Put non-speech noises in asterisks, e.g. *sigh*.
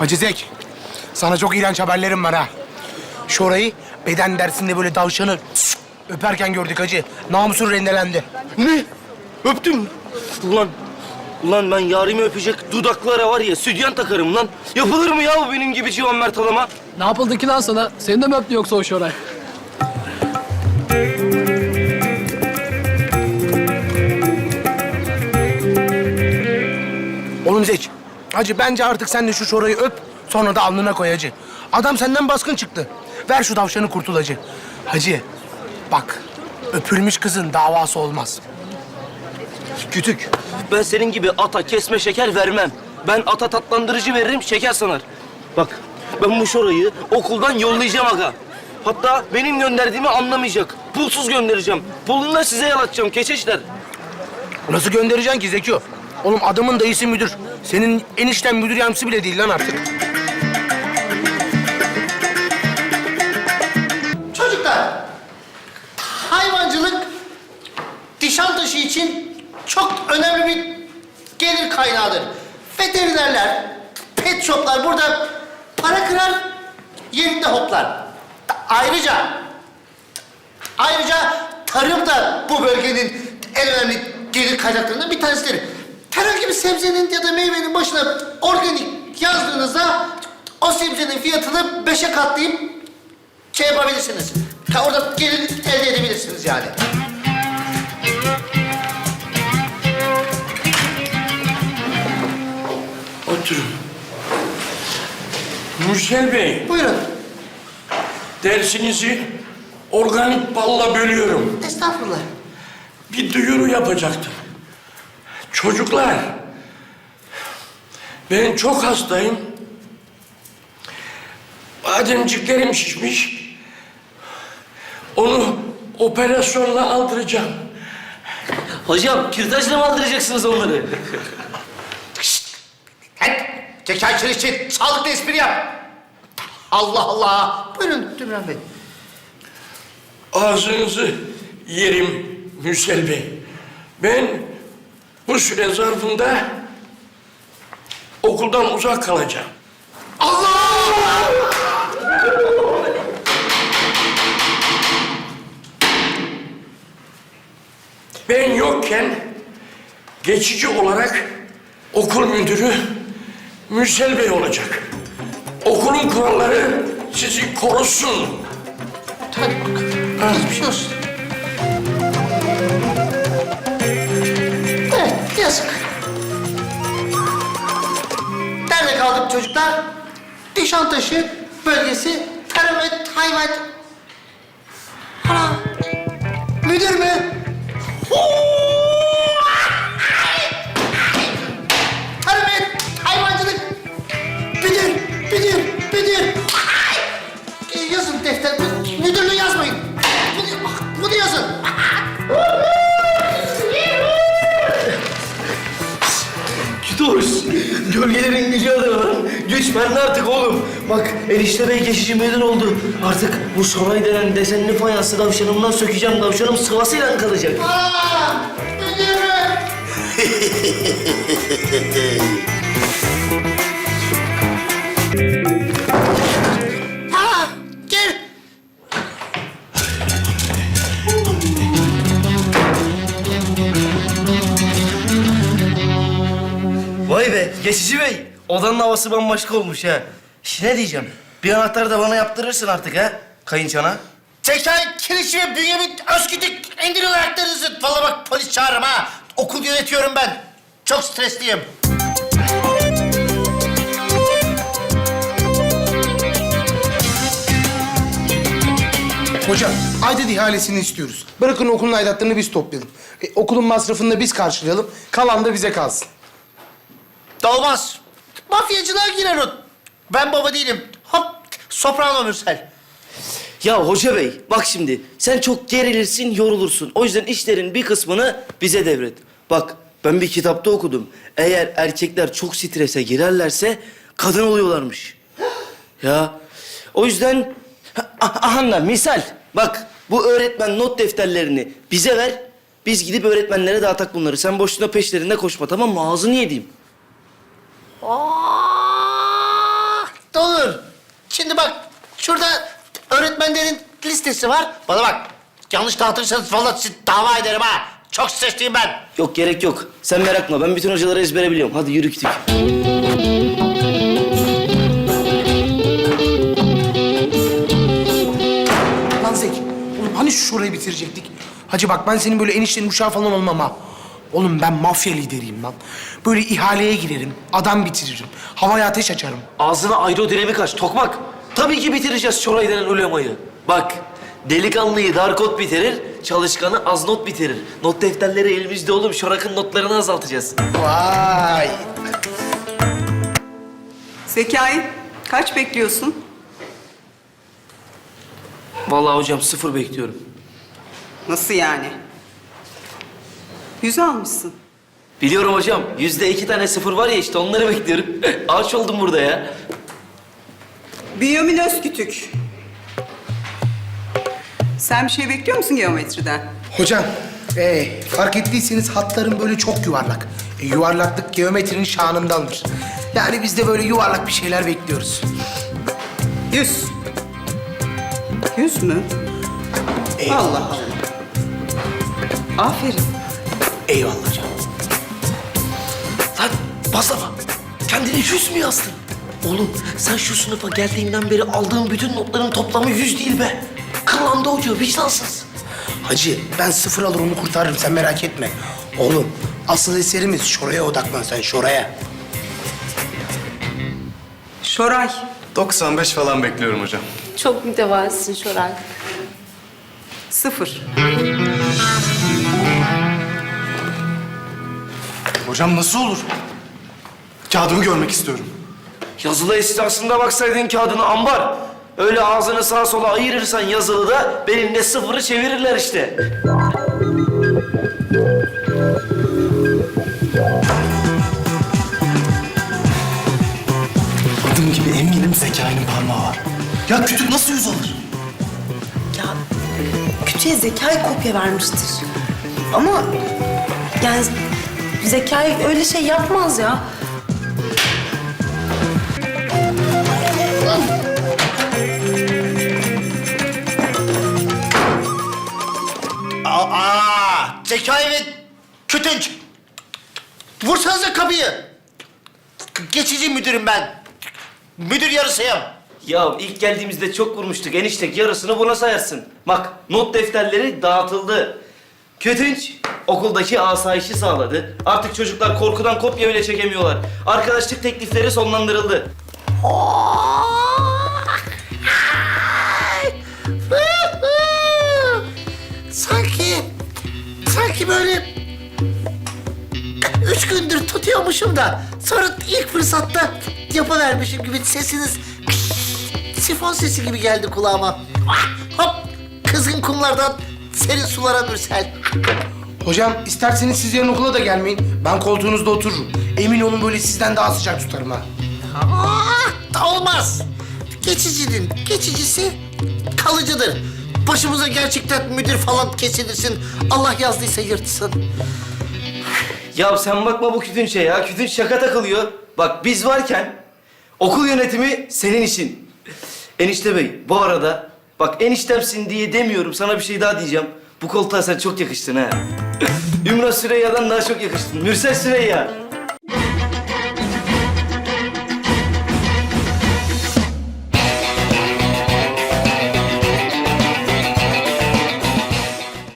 Hacı Zek, sana çok iğrenç haberlerim var ha. Şu orayı beden dersinde böyle davşanı öperken gördük hacı. Namusun rendelendi. Ne? Öptüm. Ulan, ulan ben yarimi öpecek dudaklara var ya sütyen takarım lan. Yapılır mı ya bu benim gibi civan mert adama? Ne yapıldı ki lan sana? Seni de mi öptü yoksa o şoray? Oğlum Zek, hacı bence artık sen de şu şorayı öp, sonra da alnına koy hacı. Adam senden baskın çıktı. Ver şu davşanı kurtul hacı. Hacı, bak öpülmüş kızın davası olmaz. Kütük. Ben senin gibi ata kesme şeker vermem. Ben ata tatlandırıcı veririm, şeker sanar. Bak, ben bu şorayı okuldan yollayacağım aga. Hatta benim gönderdiğimi anlamayacak. Pulsuz göndereceğim. Pulunu da size yalatacağım keçeçler. Nasıl göndereceksin ki Zeki? Oğlum adamın dayısı müdür. Senin enişten müdür yardımcısı bile değil lan artık. Çocuklar, hayvancılık Nişantaşı için çok önemli bir gelir kaynağıdır. Veterinerler, pet shoplar burada para kırar, yerinde hoplar. Ayrıca, ayrıca tarım da bu bölgenin en önemli gelir kaynaklarından bir tanesidir. Herhangi bir sebzenin ya da meyvenin başına organik yazdığınızda o sebzenin fiyatını beşe katlayıp şey yapabilirsiniz. Ha, orada gelir elde edebilirsiniz yani. Oturun. Mürsel Bey, Buyurun. dersinizi organik balla bölüyorum. Estağfurullah. Bir duyuru yapacaktım. Çocuklar, ben çok hastayım. Bademciklerim şişmiş. Onu operasyonla aldıracağım. Hocam, kürtajla mı aldıracaksınız onları? Hep Zekai Çelikçi sağlıklı espri yap. Allah Allah. Buyurun Dümran Bey. Ağzınızı yerim Mürsel Bey. Ben bu süre zarfında okuldan uzak kalacağım. Ben yokken geçici olarak okul müdürü Mürsel Bey olacak. Okulun kuralları sizi korusun. Hadi bakalım. Geçmiş olsun. Yazık. Nerede kaldık çocuklar? Nişantaşı bölgesi ve hayvan... Ana! Müdür mü? Güç bende artık oğlum. Bak enişte bey geçici müdür oldu. Artık bu sonay denen desenli fayansı davşanımdan sökeceğim. Davşanım sıvasıyla kalacak. Aa! Aa, *laughs* gel. Vay be geçici bey. Odanın havası bambaşka olmuş ha. Şş, ne diyeceğim? Bir anahtarı da bana yaptırırsın artık ha. Kayınçana. Zekai Kiliç ve Bünyamin Özgüdük indirin ayaklarınızı. Vallahi bak polis çağırırım ha. Okul yönetiyorum ben. Çok stresliyim. Hocam, aidat ihalesini istiyoruz. Bırakın okulun aidatlarını biz toplayalım. E, okulun masrafını da biz karşılayalım. Kalan da bize kalsın. Olmaz. Mafyacılığa girer o. Ben baba değilim. Hop, soprano Mürsel. Ya hoca bey bak şimdi sen çok gerilirsin yorulursun. O yüzden işlerin bir kısmını bize devret. Bak ben bir kitapta okudum. Eğer erkekler çok strese girerlerse kadın oluyorlarmış. ya o yüzden Ah- aha misal bak bu öğretmen not defterlerini bize ver. Biz gidip öğretmenlere dağıtak bunları. Sen boşuna peşlerinde koşma tamam mı? Ağzını yediğim. Aa! Olur. Şimdi bak şurada öğretmenlerin listesi var. Bana bak. Yanlış dağıtırsanız vallahi sizi dava ederim ha. Çok stresliyim ben. Yok gerek yok. Sen merakla. Ben bütün hocaları ezbere biliyorum. Hadi yürü kütük. Lan Zeki, oğlum hani şu şurayı bitirecektik? Hacı bak ben senin böyle eniştenin uşağı falan olmam ha. Oğlum ben mafya lideriyim lan. Böyle ihaleye girerim, adam bitiririm, havaya ateş açarım. Ağzına aerodinamik aç. Tokmak. Tabii ki bitireceğiz Şoray denen ulemayı. Bak. Delikanlıyı dar kod bitirir, çalışkanı az not bitirir. Not defterleri elimizde oğlum. Şorak'ın notlarını azaltacağız. Vay! Zekai, kaç bekliyorsun? Vallahi hocam sıfır bekliyorum. Nasıl yani? Yüz almışsın. Biliyorum hocam. Yüzde iki tane sıfır var ya işte onları bekliyorum. *laughs* Ağaç oldum burada ya. Bünyamin Özkütük. Sen bir şey bekliyor musun geometriden? Hocam, ee, fark ettiyseniz hatların böyle çok yuvarlak. E, yuvarlaklık geometrinin şanındandır. Yani biz de böyle yuvarlak bir şeyler bekliyoruz. Yüz. Yüz mü? Allah Allah. Aferin. Eyvallah hocam. Lan baslama. Kendine yüz mü yazdın? Oğlum sen şu sınıfa geldiğinden beri aldığın bütün notların toplamı yüz değil be. Kıllandı hoca vicdansız. Hacı, ben sıfır alır onu kurtarırım, sen merak etme. Oğlum, asıl eserimiz şuraya odaklan sen, şuraya. Şoray. 95 falan bekliyorum hocam. Çok mütevazısın Şoray. Sıfır. Hocam nasıl olur? Kağıdımı görmek istiyorum. Yazılı esnasında baksaydın kağıdına ambar. Öyle ağzını sağa sola ayırırsan yazılıda benimle sıfırı çevirirler işte. Adım gibi eminim zekanın parmağı var. Ya kütük nasıl yüz alır? Ya küçüğe zekayı kopya vermiştir. Ama yani zekayı öyle şey yapmaz ya. Aa, Zekai ve Kütünç. Vursanıza kapıyı. Geçici müdürüm ben. Müdür yarısıyım. Ya ilk geldiğimizde çok vurmuştuk eniştek yarısını buna sayarsın. Bak not defterleri dağıtıldı. Kötünç okuldaki asayişi sağladı. Artık çocuklar korkudan kopya bile çekemiyorlar. Arkadaşlık teklifleri sonlandırıldı. Sanki, sanki böyle üç gündür tutuyormuşum da sonra ilk fırsatta yapıvermişim gibi sesiniz sifon sesi gibi geldi kulağıma. Hop, kızgın kumlardan serin sulara mürsel. Hocam, isterseniz siz yarın okula da gelmeyin. Ben koltuğunuzda otururum. Emin olun böyle sizden daha sıcak tutarım ha. Ah, da olmaz. Geçicinin geçicisi kalıcıdır. Başımıza gerçekten müdür falan kesilirsin. Allah yazdıysa yırtsın. Ya sen bakma bu Kütünç'e ya. Kütünç şaka takılıyor. Bak biz varken okul yönetimi senin işin. Enişte bey bu arada bak eniştemsin diye demiyorum sana bir şey daha diyeceğim. Bu koltuğa sen çok yakıştın ha. Ümran Süreyya'dan daha çok yakıştın. Mürsel Süreyya.